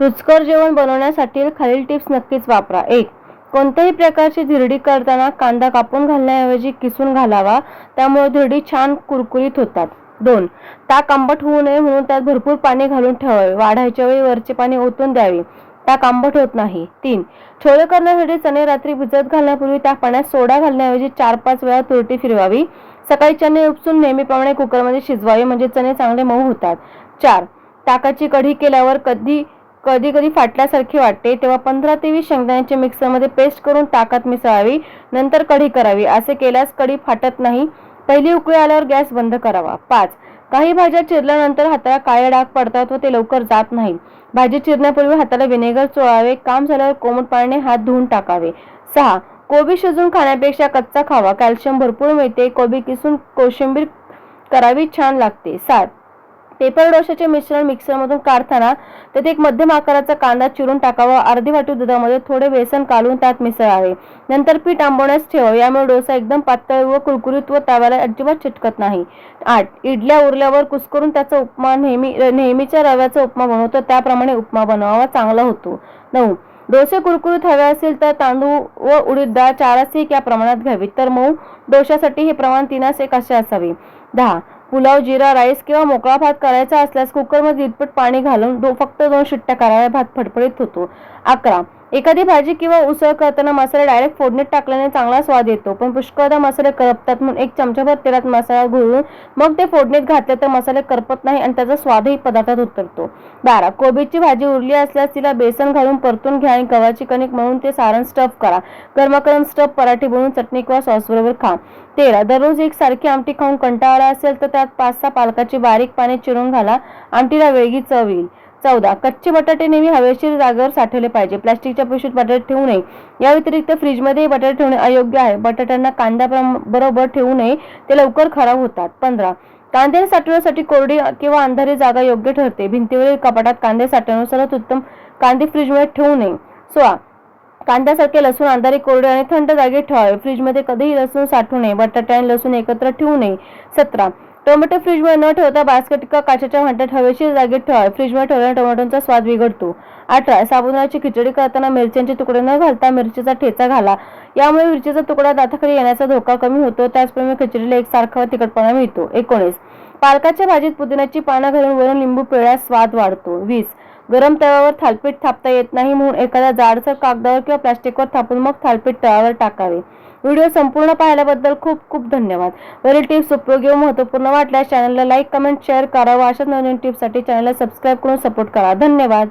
रुचकर जेवण बनवण्यासाठी खालील टिप्स नक्कीच वापरा. एक कोणत्याही प्रकारची धिरडी करताना कांदा कापून घालण्याऐवजी किसून घालावा त्यामुळे धिरडी छान कुरकुरीत होतात. दोन ताक आंबट होऊ नये म्हणून त्यात भरपूर पाणी घालून ठेवावे. वाढायच्या वेळी वरचे पाणी ओतून द्यावे. ताक आंबट होत नाही. तीन छोले करण्यासाठी चणे रात्री भिजत घालण्यापूर्वी त्या पाण्यात सोडा घालण्याऐवजी चार पाच वेळा तुरटी फिरवावी. सकाळी चणे उपसून नेहमीप्रमाणे कुकरमध्ये शिजवावे म्हणजे चणे चांगले मऊ होतात. चार ताकाची कढी केल्यावर कधी कधी कधी फाटल्यासारखे वाटते. तेव्हा पंधरा ते वीस शेंगदाण्याचे मिक्सरमध्ये पेस्ट करून ताकात मिसळावी. नंतर कढी करावी. असे केल्यास कढी फाटत नाही. पहिली उकळी आल्यावर गॅस बंद करावा. पाच. काही भाज्या चिरल्यानंतर हाताला काळे डाग पडतात व ते लवकर जात नाही. भाजी चिरण्यापूर्वी हाताला विनेगर चोळावे. काम झाल्यावर कोमट पाण्याने हात धुवून टाकावे. सहा. कोबी शिजून खाण्यापेक्षा कच्चा खावा. कॅल्शियम भरपूर मिळते. कोबी किसून कोशिंबीर करावी छान लागते. सात. पेपर डोशाचे मिश्रण मिक्सरमधून काढताना त्यात एक मध्यम आकाराचा कांदा चिरून टाकावा. अर्धी वाटी दुधामध्ये थोडे बेसन काढून त्यात मिसळावे. नंतर पीठ आंबवण्यास ठेवावे. यामुळे डोसा एकदम पातळ व कुरकुरीत व तव्याला अजिबात चिटकत नाही. आठ. इडल्या उरल्यावर कुस्करून त्याचा उपमा नेहमी नेहमीच्या रव्याचा उपमा बनवतो. त्याप्रमाणे उपमा बनवावा. चांगला होतो. नऊ. डोसे कुरकुरीत हवे असेल तर तांदूळ व उडीद डाळ चारास एक या प्रमाणात घ्यावी. तर मऊ डोशासाठी हे प्रमाण तीनास एक असे असावे. दहा. पुलाव जिरा राईस किंवा मोकळा भात करायचा असल्यास कुकरमध्ये दीडपट पाणी घालून दो फक्त दोन शिट्ट्या कराव्या. भात फडफडीत होतो. अकरा. एखादी भाजी किंवा उसळ करताना मसाले डायरेक्ट फोडणीत टाकल्याने चांगला स्वाद येतो. पण पुष्कळदा मसाले करपतात म्हणून एक चमचाभर तेलात मसाला घोळून मग ते फोडणीत घातले तर मसाले करपत नाही आणि त्याचा स्वादही पदार्थात उतरतो. बारा. कोबीची भाजी उरली असल्यास तिला बेसन घालून परतून घ्या आणि गव्हाची कणिक म्हणून ते सारण स्टफ करा. गरमागरम स्टफ पराठे बनवून चटणी किंवा सॉस बरोबर खा. तेरा. दररोज एक सारखी आमटी खाऊन कंटाळा असेल तर त्यात पाच सहा पालकाची बारीक पाने चिरून घाला. आमटीला वेगळी चव येईल. चौदा. कच्चे बटाटे नेहमी हवेशीर जागेवर साठवले पाहिजे. प्लास्टिकच्या पिशवीत बटाटे ठेवू नये. या व्यतिरिक्त फ्रीजमध्ये बटाटे ठेवणे अयोग्य आहे. बटाट्यांना कांदा बरोबर ठेवू नये. ते लवकर खराब होतात. पंधरा. कांदे साठवण्यासाठी कोरडी किंवा अंधारी जागा योग्य ठरते. भिंतीवरील कपाटात कांदे साठवण्यानुसार उत्तम कांदे फ्रीजमध्ये ठेवू नये. सोळा. कांद्यासारखे लसूण अंधारी कोरडे आणि थंड जागी ठेवावे. फ्रीजमध्ये कधीही लसूण साठवू नये. बटाटे आणि लसूण एकत्र ठेवू नये. सतरा. टोमॅटो फ्रीजमध्ये न ठेवता बास्केट किंवा काचेच्या भांड्यात हवेशीर जागेत ठेवा. फ्रीजमध्ये ठेवल्याने टोमॅटोचा स्वाद बिघडतो. अठरा साबुदाण्याची खिचडी करताना मिरच्यांचे तुकडे न घालता मिरचीचा ठेचा घाला. यामुळे मिरचीचा तुकडा दाताखाली येण्याचा धोका कमी होतो. त्याचप्रमाणे खिचडीला एकसारखा तिखटपणा मिळतो. एकोणीस पालकाच्या भाजीत पुदिन्याची पानं घालून वरून लिंबू पिळ्यास स्वाद वाढतो. वीस गरम तव्यावर थालपीठ थापता येत नाही म्हणून एखाद्या जाडसर कागदावर किंवा प्लास्टिकवर थापून मग थालपीठ तव्यावर टाकावे. व्हिडिओ संपूर्ण पाहिल्याबद्दल खूप खूप धन्यवाद. वरील टिप्स उपयोगी व महत्त्वपूर्ण वाटल्यास चॅनलला लाईक कमेंट शेअर करा अशा नवीन टिप्ससाठी चॅनलला सबस्क्राईब करून सपोर्ट करा. धन्यवाद.